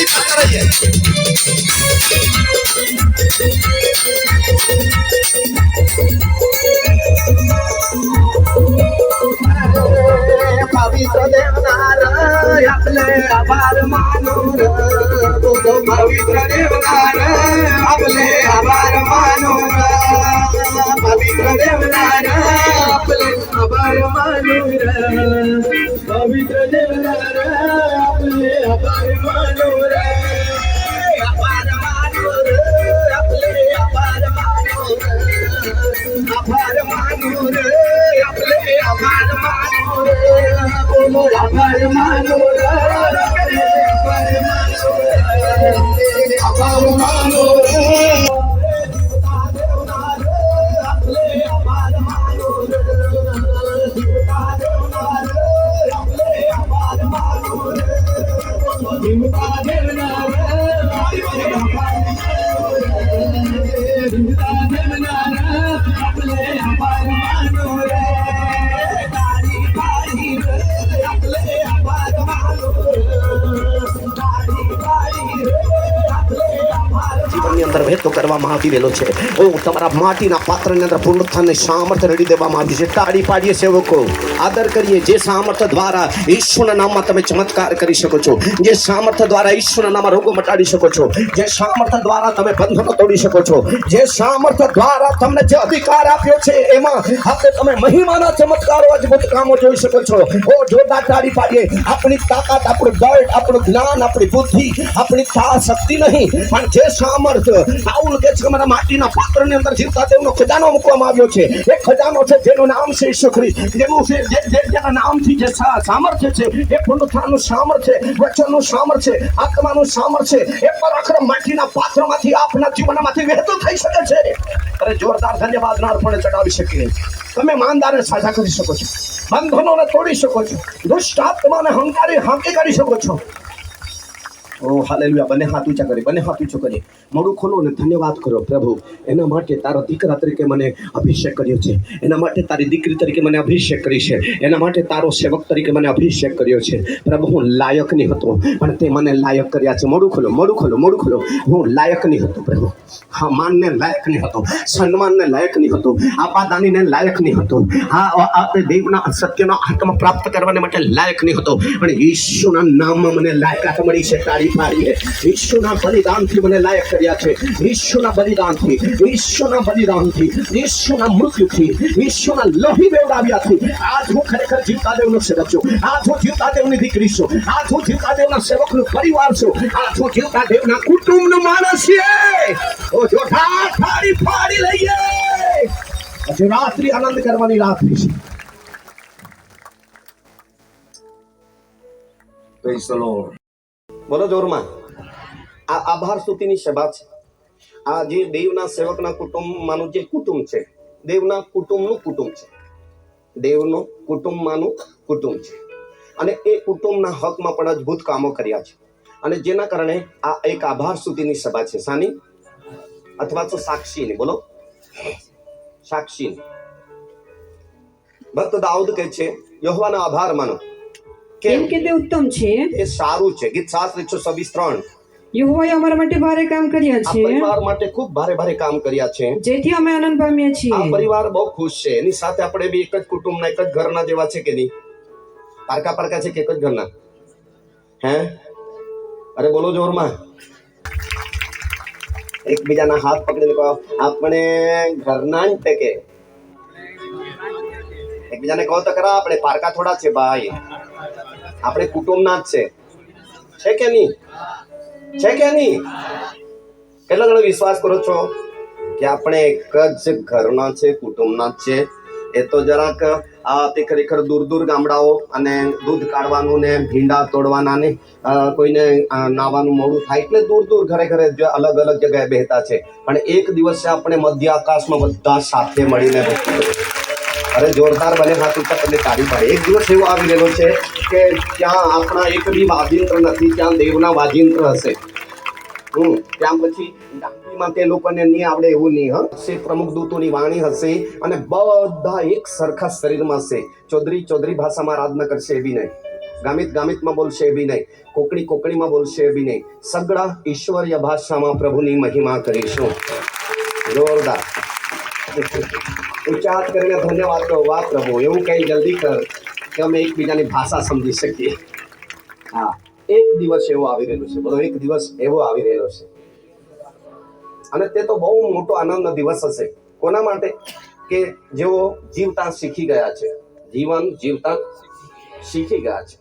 તાળી પાડતા રહીએ પવિત્ર દેવનાર આપલે આભાર માનો રે. પવિત્ર દેવનાર આપલે આભાર માનો રે. પવિત્ર દેવનાર આપલે આભાર માનો રે. પવિત્ર દેવનાર આપલે આભાર માનો રે. અંદર ભેદ તો કરવામાં આવી રહેલો છે. ઓ તમારા માટીના પાત્રની અંદર પુનરુત્થાનને સામર્થ્ય રેડી દેવામાં આવી છે. તાળી પાડીએ સેવકો. આદર કરીએ જે સામર્થ્ય દ્વારા ઈશ્વરના નામમાં તમે ચમત્કાર કરી શકો છો. જે સામર્થ્ય દ્વારા ઈશ્વરના નામમાં રોગો મટાડી શકો છો. જે સામર્થ્ય દ્વારા તમે બંધનો તોડી શકો છો. જે સામર્થ્ય દ્વારા તમને જે અધિકાર આપ્યો છે, એમાં આપણે તમે મહિમાના ચમત્કારો અદભુત કામો જોઈ શકો છો. ઓ જોરદાર તાળી પાડીએ. આપણી તાકાત, આપણું બળ આપણું જ્ઞાન, આપણી બુદ્ધિ, આપણી શક્તિ નહીં. પણ જે સામર્થ્ય પાઉલ કે છે અમારા મારા માટીના પાત્રની અંદર જીવતા દેવનો ખજાનો મૂકવામાં આવ્યો છે. એ ખજાનો છે જેનું નામ છે ખ્રિસ્ત. જેનું છે જેના નામથી જે સામર્થ્ય છે, એ પુનરુત્થાનનું સામર્થ્ય વચનનું સામર્થ્ય આત્માનું સામર્થ્ય એ પરાક્રમ માટીના પાત્રમાંથી આપના જીવનમાંથી વહેતું થઈ શકે છે. અરે જોરદાર ધન્યવાદ નાર્પણે ચડાવી શકીએ. તમે માનદારને સાજા કરી શકો છો. બંધનોને તોડી શકો છો. દુષ્ટ આત્માને હંકારી, હાંકી કરી શકો છો. હાલેલુયા. બંને હાથ ઊંચા કરી, બંને હાથ ઊંચો કરી. મોડું ખોલો અને ધન્યવાદ કરો, પ્રભુ. એના માટે તારા દીકરા તરીકે મને અભિષેક કર્યો છે. એના માટે તારી દીકરી તરીકે મને અભિષેક કરી છે. એના માટે તારો સેવક તરીકે મને અભિષેક કર્યો છે. પ્રભુ, હું લાયક નહીં હતો, પણ તે મને લાયક કર્યા છે. મોડું ખોલો મોડું ખોલો મોડું ખોલો. હું લાયક નહીં હતો, પ્રભુ. હા માનને લાયક નહીં હતો, સન્માનને લાયક નહીં હતો, આપાદાનીને લાયક નહીં હતો. હા આપણે દેવના સત્યનો આત્મા પ્રાપ્ત કરવાને માટે લાયક નહીં હતો. પણ ઈશ્વરના નામમાં મને લાયકાત મળી છે, તારી પાડીએ ઈશ્વરના બલિદાનથી મને લાયક કર્યા છે. ઈશ્વરના બલિદાનથી ઈશ્વરના બલિદાનથી ઈશ્વરના મૃત્યુથી ઈશ્વરના લોહી બેવડાવ્યાથી આજ હું ખરેખર જીવતા દેવનો સેવક છું. આજ હું જીવતાદેવની દીકરી છું. આજ હું જીવતાદેવના સેવકનો પરિવાર છું. આજ હું જીવતાદેવના કુટુંબનો માણસ છે ઓ જોઠા થાળી ફાડી લઈએ. આજે રાત્રિ આનંદ કરવાની રાત્રિ છે. Praise the Lord. બોલો જોરમાં. આ આભાર સ્તુતિની સભા છે. આ જે દેવના સેવકના કુટુંબમાંનું જે કુટુંબ છે, દેવના કુટુંબનું કુટુંબ છે. દેવનું કુટુંબમાંનું કુટુંબ છે. અને એ કુટુંબના હકમાં પણ અદ્ભુત કામો કર્યા છે. અને જેના કારણે આ એક આભાર સુધીની સભા છે. સાની? અથવા તો સાક્ષીની, બોલો. સાક્ષીની. ભક્ત દાઉદ કહે છે, યહોવાનો આભાર માનો. કેમ? કે તે ઉત્તમ છે. એ સારું છે. ગીત શાસ્ત્ર એકસો છવ્વીસ ત્રણ. યહોવાએ અમારા માટે ભારે કામ કર્યા છે. પરિવાર માટે ખૂબ ભારે ભારે કામ કર્યા છે. જેથી અમે આનંદ પામ્યા આ પરિવાર બહુ ખુશ છે. એની સાથે આપણે બી એક જ કુટુંબના એક જ ઘરના જેવા છે કે નહીં? પારકા પારકા છે કે એક જ ઘરના? હે? અરે બોલો જોરમાં. એકબીજાના હાથ પકડીને કહો આપણે ઘરના જ તે એકબીજાને કહો તો ખરા આપણે પારકા થોડા છે ભાઈ. આપણે કુટુંબના જ છે. છે કે નહીં? છે કે નહીં? કેટલો ઘણો વિશ્વાસ કરો છો કે આપણે એક જ ઘરના છે, કુટુંબના જ છે? એ તો જરાક તે ખરેખર દૂર દૂર ગામડાઓ અને દૂધ કાઢવાનું ને ભીંડા તોડવાના ને કોઈને નાવાનું મોડું થાય એટલે દૂર દૂર ઘરે ઘરે અલગ અલગ જગ્યાએ બેહતા છે. પણ એક દિવસે આપણે મધ્ય આકાશમાં બધા સાથે મળીને. અરે જોરદાર બને હાથ ઉપર તમને તારી પાડે. એક દિવસ એવો આવી રહેલો છે કે ત્યાં આપણા એક બી વાજિંત્ર નથી, ત્યાં દેવના વાજિંત્ર હશે. હમ, ત્યાં પછી ડાંગીમાં તે લોકોને નહીં આવડે એવું નહીં હશે, પ્રમુખ દૂતોની વાણી હશે અને બધા એક સરખા શરીરમાં હશે. ચૌધરી ચૌધરી ભાષામાં આરાધના કરશે એવી નહીં. ગામિત ગામિતમાં બોલશે એ બી નહીં. કોકણી કોકણીમાં બોલશે એ બી નહીં. સગડા ઈશ્વરીય ભાષામાં પ્રભુની મહિમા કરીશું. જોરદાર. ઉચ્ચાર કરીને ધન્યવાદ કહો વાહ પ્રભુ એવું કંઈ જલ્દી કર કે અમે એકબીજાની ભાષા સમજી શકીએ. હા, એક દિવસ એવો આવી રહેલો છે, બોલો, એક દિવસ એવો આવી રહેલો છે. અને તે તો બહુ મોટો આનંદનો દિવસ હશે. કોના માટે? કે જેઓ જીવતા શીખી ગયા છે, જીવન જીવતા શીખી ગયા છે.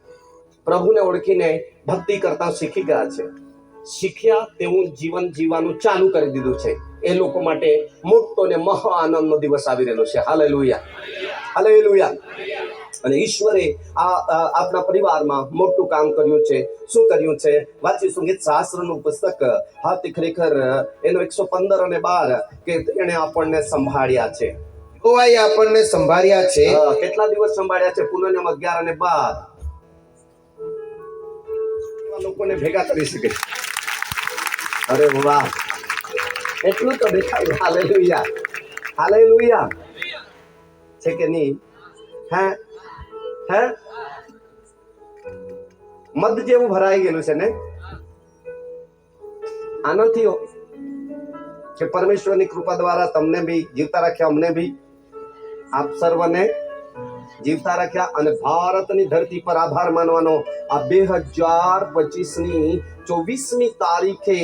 પ્રભુને ઓળખીને ભક્તિ કરતા શીખી ગયા છે. શીખ્યા તેવું જીવન જીવવાનું ચાલુ કરી દીધું છે. એ લોકો માટે મોટો ને મહા આનંદનો દિવસ આવી રહેલો છે. હાલે લુયા હાલે લુયા અને ઈશ્વરે આ આપણા પરિવારમાં મોટું કામ કર્યું છે. શું કર્યું છે? વાંચીશું ગીત શાસ્ત્રનું પુસ્તક હાથી ખરેખર એનો એકસો પંદર અને બાર કે એને આપણને સંભાળ્યા છે. યહોવાએ આપણને સંભાળ્યા છે. કેટલા દિવસ સંભાળ્યા છે? પુનઃ અગિયાર અને બાર. લોકોને ભેગા કરી શકે અરે વાહ. એટલું તો દેખાય. હાલે લુયા હાલે લુયા છે કે નહીં? હે? હે? મદ જેવું ભરાઈ ગયેલું છે ને? આનંદ થયો કે પરમેશ્વરની કૃપા દ્વારા તમને બી જીવતા રાખ્યા અમને બી આપ સર્વને જીવતા રાખ્યા અને ભારતની ધરતી પર આભાર માનવાનો. આ બે હજાર પચીસની ચોવીસમી તારીખે.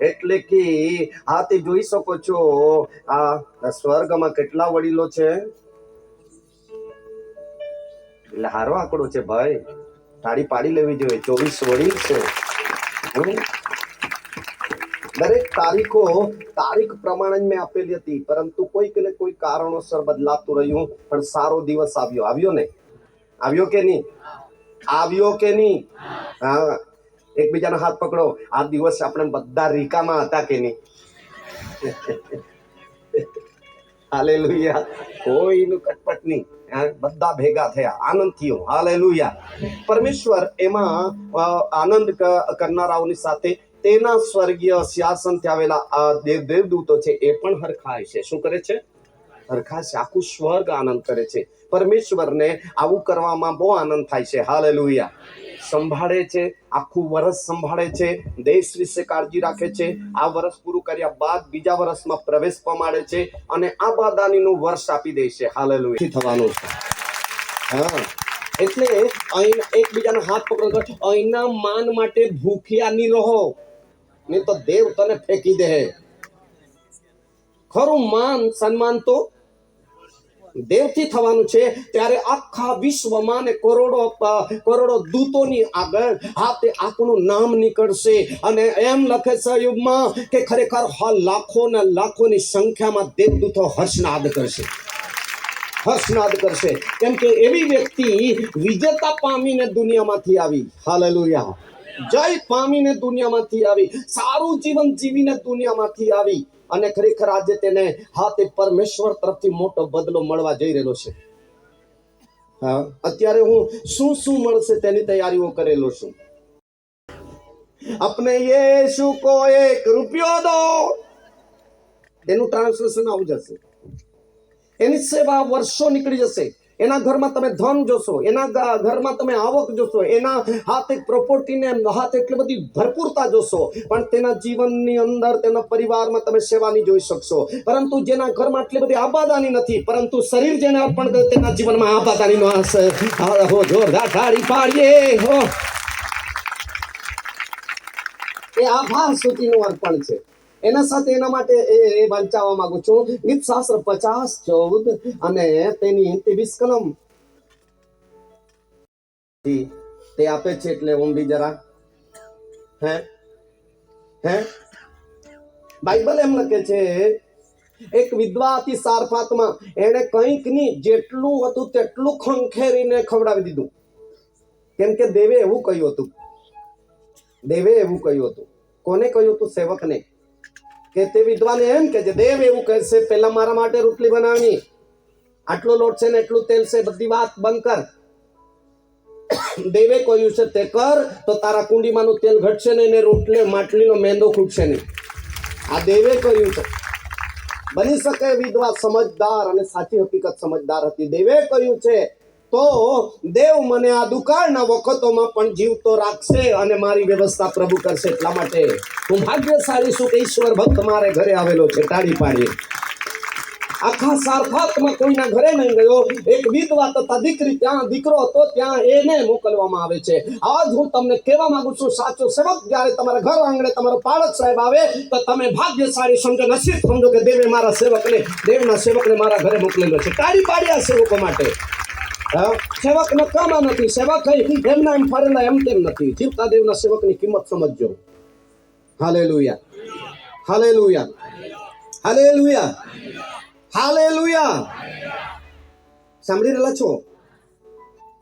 એટલે કે આ તે જોઈ શકો છો. આ સ્વર્ગમાં કેટલા વડીલો છે? એટલે હારો આંકડો છે ભાઈ. તાળી પાડી લેવી જોઈએ. ચોવીસ વડીલ છે? દરેક તારીખો તારીખ પ્રમાણે જ મેં આપેલી હતી, પરંતુ કોઈક ને કોઈ કારણોસર બદલાતું રહ્યું, પણ સારો દિવસ આવ્યો. આવ્યો ને? આવ્યો કે નહીં? આવ્યો કે નહીં? હા. એકબીજાનો હાથ પકડો. આ દિવસ આપણે બધા રીકામાં હતા કે નહીં? હાલેલુયા. કોઈનું કટપટ નહીં. બધા ભેગા થયા. આનંદ થયો. હાલેલુયા. પરમેશ્વર એમાં આનંદ કરનારાઓની સાથે તેના સ્વર્ગીય સિંહાસનથી આવેલા આ દેવ દેવદૂતો છે એ પણ હરખાય છે. શું કરે છે? હરખાય છે. આખું સ્વર્ગ આનંદ કરે છે. પરમેશ્વરને આવું કરવામાં બહુ આનંદ થાય છે. હાલેલુયા. સંભાળે છે. આખું વર્ષ સંભાળે છે. દેશ વિશે કાળજી રાખે છે. આ વર્ષ પૂરું કર્યા બાદ બીજા વર્ષમાં પ્રવેશ પમાડે છે અને આ બાદાનીનું વર્ષ આપી દે છે. હાલેલુયા. થવાનું છે? હા. એટલે અહીં એકબીજાના હાથ પકડો. અહીંના માન માટે ભૂખ્યા નહીં રહો. નહીં તો દેવ તને ફેંકી દે ખરું માન સન્માન તો દેવથી થવાનું છે, ત્યારે આખા વિશ્વમાં ને કરોડો કરોડો દૂતોની આગળ હા તે આપણું નામ નીકળશે. અને એમ લખે છે યુગમાં કે ખરેખર લાખો ને લાખોની સંખ્યામાં દેવદૂતો હર્ષનાદ કરશે. હર્ષનાદ કરશે. કેમ કે એવી વ્યક્તિ વિજેતા પામીને દુનિયામાંથી આવી. હાલેલુયા. જય પામીને દુનિયામાંથી આવી, સારું જીવન જીવીને દુનિયામાંથી આવી. અને ખરેખર આજે તેને હાથે પરમેશ્વર તરફથી મોટો બદલો મળવા જઈ રહેલો છે. હા, અત્યારે હું શું શું મળશે તેની તૈયારીઓ કરેલો છું. આપણે યે કો એક રૂપિયો દો. એનું ટ્રાન્સલેશન આવી જશે એની સેવા વર્ષો નીકળી જશે. એના ઘરમાં તમે ધન જોશો, એના ઘરમાં તમે આવક જોશો, એના હાથ એક પ્રોપર્ટીને હાથ એટલી બધી ભરપૂરતા જોશો, પણ તેના જીવનની અંદર, તેના પરિવારમાં તમે સેવા નહીં જોઈ શકશો. પરંતુ જેના ઘરમાં આટલી બધી આબાદાની નથી, પરંતુ શરીર જેને કરે તેના જીવનમાં આબાદાનીનો હો જોરદાર તાળી પાડીએ, હો. એ આભાર સુધીનું અર્પણ છે. એના સાથે એના માટે એ વાંચાવા માંગુ છું. ગીત શાસ્ત્ર પચાસ, ચૌદ અને તેની ત્રેવીસ કલમ. તે આપે છે એટલે બી જરા. હે? હે? બાઇબલ એમ લખે છે, એક વિધવા હતી સારફાતમાં એણે કંઈક નહીં જેટલું હતું તેટલું ખંખેરીને ખવડાવી દીધું. કેમ કે દેવે એવું કહ્યું હતું. દેવે એવું કહ્યું હતું. કોને કહ્યું હતું? સેવકને. કે તે વિદ્વાને એમ કે જે, દેવ એવું કહેશે, પહેલા મારા માટે રોટલી બનાવની. આટલો લોટ છે ને, એટલું તેલ છે, બધી વાત બંધ કર. દેવે કહ્યું છે, તે કર, તો તારા કુંડીમાંનું તેલ ઘટશે ને એને રોટલે, માટલીનો મેંદો ખૂટશે નહીં. આ દેવે કહ્યું છે. બની શકે વિધવા સમજદાર અને સાચી હકીકત સમજદાર હતી. દેવે કહ્યું છે તો દેવ મને આ દુકાળના વખતોમાં પણ જીવતો રાખશે અને મારી વ્યવસ્થા પ્રભુ કરશે એટલા માટે હું ભાગ્યશાળી છું કે ઈશ્વર ભક્ત મારે ઘરે આવેલો છે, તાળી પાડીએ. આખા સારફાતમાં કોઈના ઘરે નહીં ગયો. એક વિધવા તથા દીકરી ત્યાં, દીકરો હતો ત્યાં એને મોકલવામાં આવે છે. આજ હું તમને કહેવા માંગુ છું, સાચો સેવક જ્યારે તમારા ઘર આંગણે તમારો પાળક સાહેબ આવે, તો તમે ભાગ્યશાળી સમજો, નસીબ સમજો કે દેવે મારા સેવકને, દેવના સેવકને મારા ઘરે મોકલેલો છે. તારી પાડ્યા સેવકો માટે. હા, સેવક નકામા નથી. સેવક એમના એમ ફરેલા એમ તેમ નથી. જીવતા દેવના સેવકની કિંમત સમજજો. હાલેલુયા. હાલેલુયા. હાલેલુયા. હાલેલુયા. સાંભળી રહેલા છો?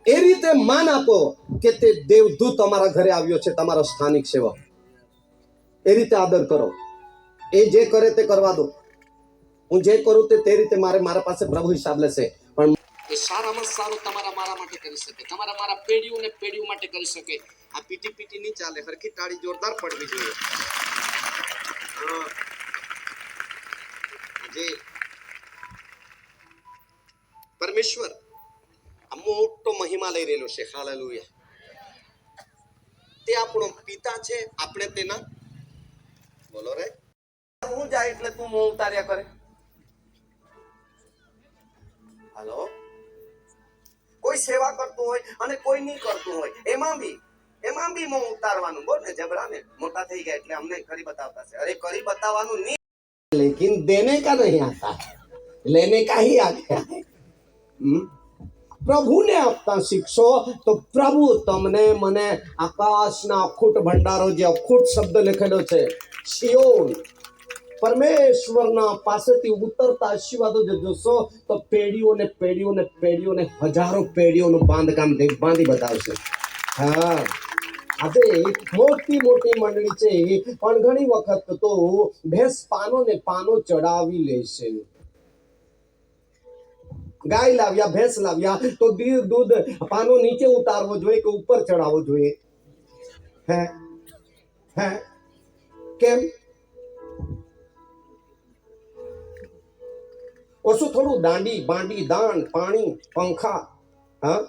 એ રીતે માન આપો કે તે દેવદૂત તમારા ઘરે આવ્યો છે તમારો સ્થાનિક સેવક. એ રીતે આદર કરો. એ જે કરે તે કરવા દો. હું જે કરું તે રીતે મારે મારા પાસે પ્રભુ હિસાબ લેશે. પણ એ સારામાં સારું તમારા મારા માટે કરી શકે. તમારા મારા પેઢીઓ ને પેઢીઓ માટે કરી શકે. આ પીટી પીટી નહીં ચાલે, હરખી તાળી જોરદાર પડવી જોઈએ. જે પરમેશ્વર આ મોટો મહિમા લઈ રહેલો છે. હાલેલુયા. તે આપણો પિતા છે, આપણે તેના બોલો રે. હું જાય એટલે તું મોં ઉતાર્યા કરે. હાલો. કોઈ સેવા કરતું હોય અને કોઈ નહીં કરતું હોય. એમાં બી એમાં બી મોં ઉતારવાનું. બોલ ને જબરાને મોટા થઈ ગયા એટલે અમને કરી બતાવતા છે. અરે કરી બતાવવાનું નહીં. લેકિન દેને કા નહીં આતા લેને કા હી આતા પ્રભુને આપતા શીખશો તો પ્રભુ તમને મને આકાશના અખૂટ ભંડારો જે અખૂટ શબ્દ લખેલો છે શિયોન પરમેશ્વરના પાસેથી ઉતરતા આશીર્વાદો જો જોશો, તો પેઢીઓને પેઢીઓને પેઢીઓને હજારો પેઢીઓનું બાંધકામ બાંધી બતાવશે. હા. આજે મોટી મોટી મંડળી છે, પણ ઘણી વખત તો ભેંસ પાનો ને પાનો ચડાવી લેશે ગાય લાવ્યા, ભેંસ લાવ્યા, તો દૂધ પાનો નીચે ઉતારવો જોઈએ કે ઉપર ચડાવવો જોઈએ? હે? હે? કેમ? ઓછું થોડું દાંડી બાંડી દાન પાણી પંખા હા?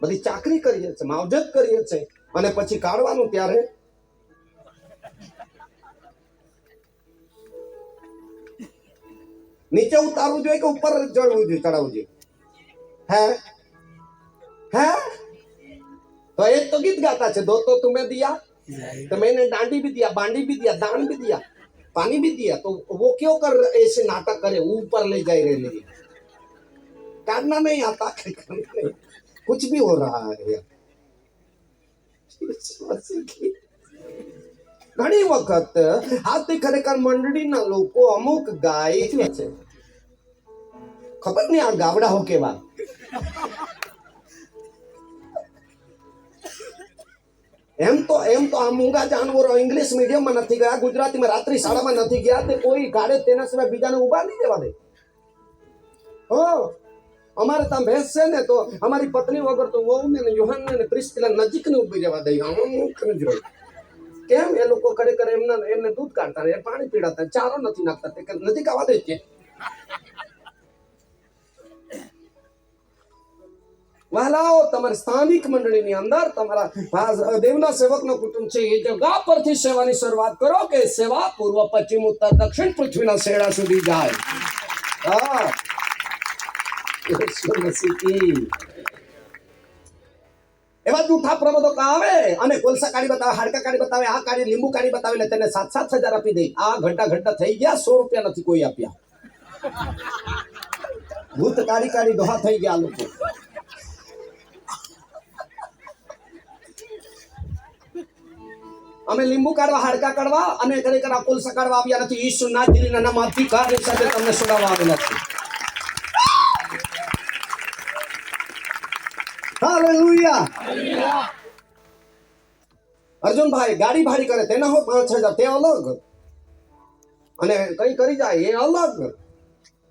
બધી ચાકરી કરીએ છે માવજત કરીએ છે અને પછી કાઢવાનું ત્યારે? નીચે ઉતારવું જોઈએ કે ઉપર ચડવું જોઈએ ચડાવવું જોઈએ? હે? હે? તો એ તો ગીત ગાતા છે દો તો તમે દિયા. તમે એને દાંડી બી દિયા બાંડી બી દિયા દાન બી દિયા. पानी भी दिया तो वो क्यों कर ऐसे नाटक करे ऊपर ले जाए रहे लिए काटना नहीं आता करना नहीं कुछ भी हो रहा है ઘણી વખત આથી ખરેખર મંડળીના લોકો અમુક ગાય છે ખબર નહીં આ ગાવડાઓ કેવા એમ તો એમ તો આ મૂંગા જાનવરો ઇંગ્લિશ મીડિયમમાં નથી ગયા, ગુજરાતીમાં રાત્રિ શાળામાં નથી ગયા, તે કોઈ ગાડે તેના સિવાય બીજાને ઊભા નહીં દેવા દે. હો, અમારે ત્યાં ભેંસ છે ને, તો અમારી પત્ની વગર તો વહુ ને યુહાન ને પ્રિસ્કિલા નજીક ને ઊભી રહેવા દઈ જ રહ્યું. કેમ એ લોકો ખરેખર કરે એમને દૂધ કાઢતા રહે પાણી પીડાતા ચારો નથી નાખતા, તે નજીક આવવા દે છે વહાલાઓ, તમારી સ્થાનિક મંડળીની અંદર તમારા દેવના સેવકનો કુટુંબ છે, એ જગા પરથી સેવાની શરૂઆત કરો કે સેવા પૂર્વ, પશ્ચિમ, ઉત્તર, દક્ષિણ, પૃથ્વીના શેડા સુધી જાય. એવા જૂઠા પ્રબોધક આવે? અને કોલસા કાઢી બતાવે, હાડકા કાઢી બતાવે, આ કાઢી, લીંબુ કાઢી બતાવે એટલે તેને સાત સાત હજાર આપી દે. આ ઘંટા ઘંટા થઈ ગયા, સો રૂપિયા નથી કોઈ આપ્યા. ભૂત કાઢી કાઢી દોહા થઈ ગયા લોકો. અમે લીંબુ કાઢવા, હાડકા કાઢવા અને ખરેખર આ કોલસા કાઢવા આવ્યા નથી. ઈસુ નાથજીના નામ અધિકારની સાથે તમને છોડાવવા આવેલા છે. હાલેલુયા. અર્જુનભાઈ ગાડી ભાડી કરે, તેના હો પાંચ હજાર તે અલગ. અને કઈ કરી જાય, એ અલગ.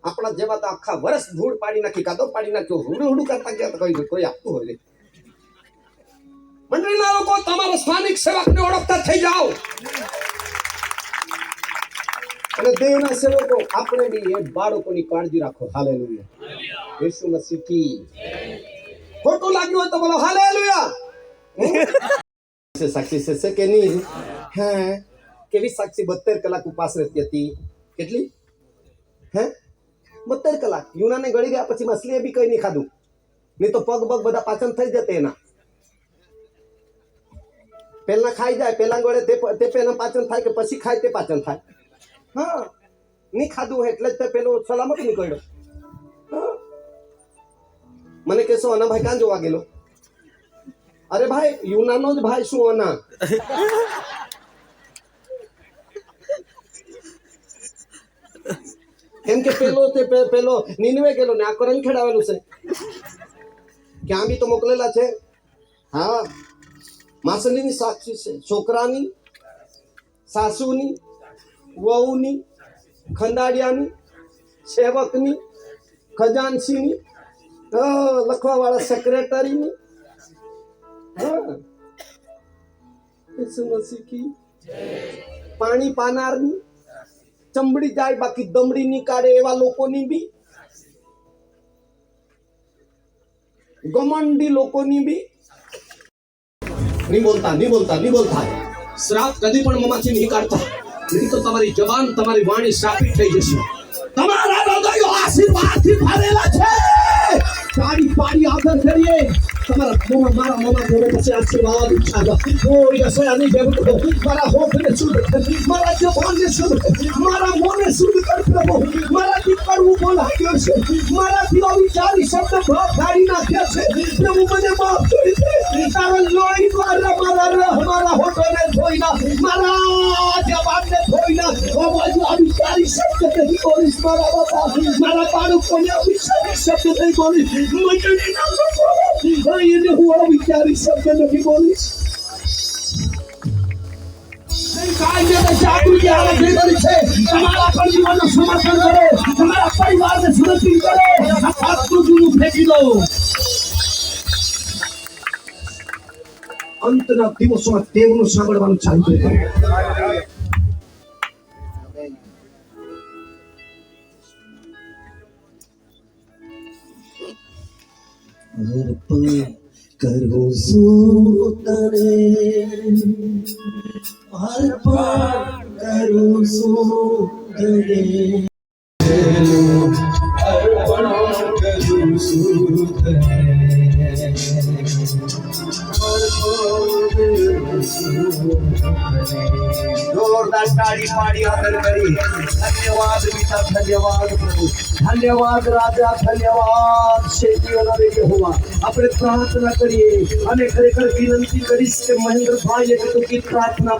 આપણા જેવા તો આખા વર્ષ ધૂળ પાડી નાખી કાદો પાડી નાખ્યો, હુડું હુડું કરતા ગયા તો કઈ આપતું હોય નહીં. તમારા સ્થાનિક સેવકને ઓળખતા થઈ જાઓ. અને દેવના સેવકો, આપણે બી એ બાળકોની કાળજી રાખો. હાલેલુયા. યેસુ મસીહ કી ખોટું લાગ્યું હોય તો બોલો, હાલેલુયા. સાક્ષી છે કે નહીં? હા? કેવી સાક્ષી? બોતેર કલાક ઉપાસ રહેતી હતી. કેટલી? હે? બોતેર કલાક. યુનાને ગળી ગયા પછી મસલીએ બી કઈ નહીં ખાધું. નહીં તો પગ પગ બધા પાચન થઈ જતે એના. પહેલા ખાઈ જાય પહેલા ગળે તે તે પહેલા પાચન થાય કે પછી ખાય તે પાચન થાય? હા. નહીં ખાધું એટલે જ તે પેલો સલામત નીકળ્યો. મને કહેશો અના ભાઈ કાં જોવા ગયેલો? અરે ભાઈ યુનાનો જ ભાઈ શું અના. કેમ કે પેલો તે પેલો નીનવે ગયેલો ને આ કરણ ખેડાવેલું છે. ક્યાં બી તો મોકલેલા છે. હા. માસલીની સાક્ષી છે, છોકરાની, સાસુની, વહુની, ખંડાળિયાની, સેવકની, ખજાનસીની લખવાવાળા સેક્રેટરીની પાણી પાનારની. ચમડી જાય, બાકી દમડી નીકાળે એવા લોકોની બી. ગમંડી લોકોની બી. નહીં બોલતા નહીં બોલતા નહીં બોલતા શ્રાપ કદી પણ મમાથી નહીં કાઢતા. નહીં તો તમારી જબાન, તમારી વાણી શ્રાપિત થઈ જશે. તમારા હૃદયો આશીર્વાદથી ભરેલા છે. તાળી પાડી આદર કરીએ તમારા મોમાં મારા મોમાં જોડે પછી આશીર્વાદ ઉછાળો કોઈ રસોયા નહીં જમતો મારા હોઠને શુદ્ધ કર, મારા જબાનને શુદ્ધ કર, મારા મોંને શુદ્ધ કર પ્રભુ મારાથી કડવું બોલાઈ ગયો છે મારાથી અવિચારી શબ્દ ભાવ કાઢી નાખ્યા છે પ્રભુ મને માફ કરી દે તારા લોહી દ્વારા મારા રહ મારા હોઠોને ધોઈ નાખ મારા જબાનને ધોઈ નાખ ઓ બાજુ અવિચારી શબ્દ નહીં બોલીશ મારા બાપા મારા બાળકોને અવિચારી શબ્દ નહીં બોલીશ મંડળી ના લોકો એને હું અવિચારી શબ્દ નહીં બોલીશ જાગૃતિ આ દો અંતના દિવસોમાં તેઓનું સાંભળવાનું ચાલુ કરો અર્પણ કરું છું તને અર્પણ કરું છું અર્પણ કરું છું જોરદાર તાળી પાડી આદર કરી ધન્યવાદ પિતા ધન્યવાદ પ્રભુ ધન્યવાદ રાજા ધન્યવાદ શેઠીઓના દેવી હોવા આપણે પ્રાર્થના કરીએ અને ખરેખર વિનંતી કરીશ કે મહેન્દ્રભાઈ એક ટૂંકી પ્રાર્થના